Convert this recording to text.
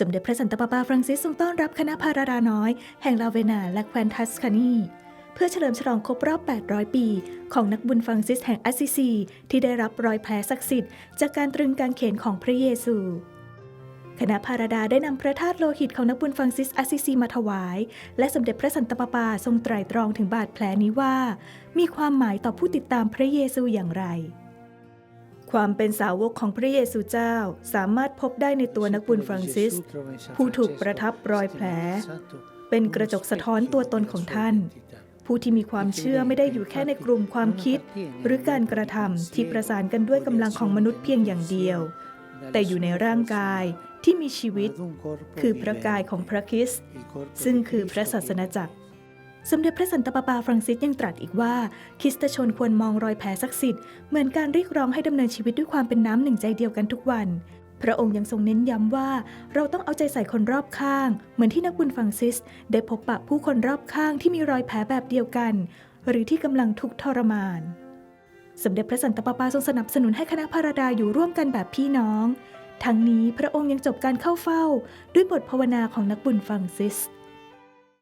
สมเด็จพระสันตะปาปาฟรังซิสทรงต้อนรับคณะพาราดาน้อย แห่งลาเวนาและแคว้นทัสคานีเพื่อเฉลิมฉลองครบรอบ 800 ปี ของนักบุญฟรังซิสแห่งแอสซิซี ที่ได้รับรอยแผลศักดิ์สิทธิ์ จากการตรึงกางเขนของพระเยซู คณะพาราดาได้นำพระธาตุโลหิตของนักบุญฟรังซิสแอสซิซีมาถวาย และสมเด็จพระสันตะปาปาทรงไตร่ตรองถึงบาดแผลนี้ว่า มีความหมายต่อผู้ติดตามพระเยซูอย่างไร ความเป็นสาวกของพระเยซูเจ้าสามารถพบได้ในตัวนักบุญฟรังซิส ผู้ถูกประทับรอยแผล เป็นกระจกสะท้อนตัวตนของท่าน ผู้ที่มีความเชื่อไม่ได้อยู่แค่ในกลุ่มความคิด หรือการกระทำที่ประสานกันด้วยกำลังของมนุษย์เพียงอย่างเดียว แต่อยู่ในร่างกายที่มีชีวิต คือพระกายของพระคริสต์ซึ่งคือพระศาสนาจักร สมเด็จพระสันตะปาปาฟรังซิสยังตรัสอีกว่า คริสตชนควรมองรอยแผลศักดิ์สิทธิ์เหมือนการเรียกร้องให้ดำเนินชีวิตด้วยความเป็นน้ำหนึ่งใจเดียวกันทุกวัน พระองค์ยังทรงเน้นย้ำว่า เราต้องเอาใจใส่คนรอบข้าง เหมือนที่นักบุญฟรังซิส ได้พบปะผู้คนรอบข้างที่มีรอยแผลแบบเดียวกัน หรือที่กำลังทุกข์ทรมาน สมเด็จพระสันตะปาปาทรงสนับสนุนให้คณะพาราดาอยู่ร่วมกันแบบพี่น้อง ทั้งนี้พระองค์ยังจบการเข้าเฝ้า ด้วยบทภาวนาของนักบุญฟรังซิส